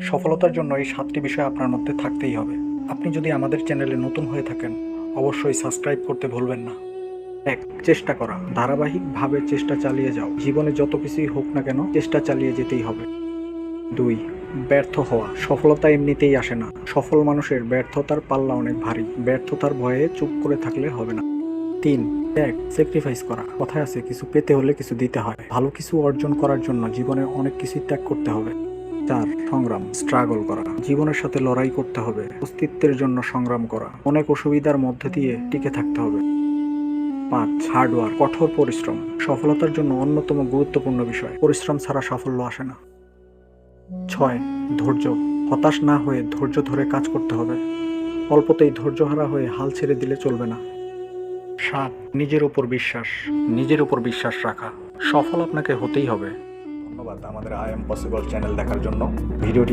সফলতার জন্য এই সাতটি বিষয় আপনার মধ্যে থাকতেই হবে। আপনি যদি আমাদের চ্যানেলে নতুন হয়ে থাকেন, অবশ্যই সাবস্ক্রাইব করতে ভুলবেন না। এক, চেষ্টা করা। ধারাবাহিকভাবে চেষ্টা চালিয়ে যাও। জীবনে যত কিছুই হোক না কেন, চেষ্টা চালিয়ে যেতেই হবে। দুই, ব্যর্থ হওয়া। সফলতা এমনিতেই আসে না। সফল মানুষের ব্যর্থতার পাল্লা অনেক ভারী। ব্যর্থতার ভয়ে চুপ করে থাকলে হবে না। তিন, এক স্যাক্রিফাইস করা। কথায় আছে, কিছু পেতে হলে কিছু দিতে হয়। ভালো কিছু অর্জন করার জন্য জীবনে অনেক কিছুই ত্যাগ করতে হবে। চার সংগ্রাম স্ট্রাগল করা। জীবনের সাথে লড়াই করতে হবে, অস্তিত্বের জন্য সংগ্রাম করা। অনেক অসুবিধার মধ্যে দিয়ে টিকে থাকতে হবে। পাঁচ হার্ডওয়ার্ক কঠোর পরিশ্রম। সফলতার জন্য অন্যতম গুরুত্বপূর্ণ বিষয়, পরিশ্রম ছাড়া সাফল্য আসে না। ছয়, ধৈর্য। হতাশ না হয়ে ধৈর্য ধরে কাজ করতে হবে। অল্পতেই ধৈর্যহারা হয়ে হাল ছেড়ে দিলে চলবে না। সাত, নিজের উপর বিশ্বাস। নিজের উপর বিশ্বাস রাখা। সফল আপনাকে হতেই হবে। ধন্যবাদ। আমাদের আই এম পসিবল চ্যানেল দেখার জন্য। ভিডিওটি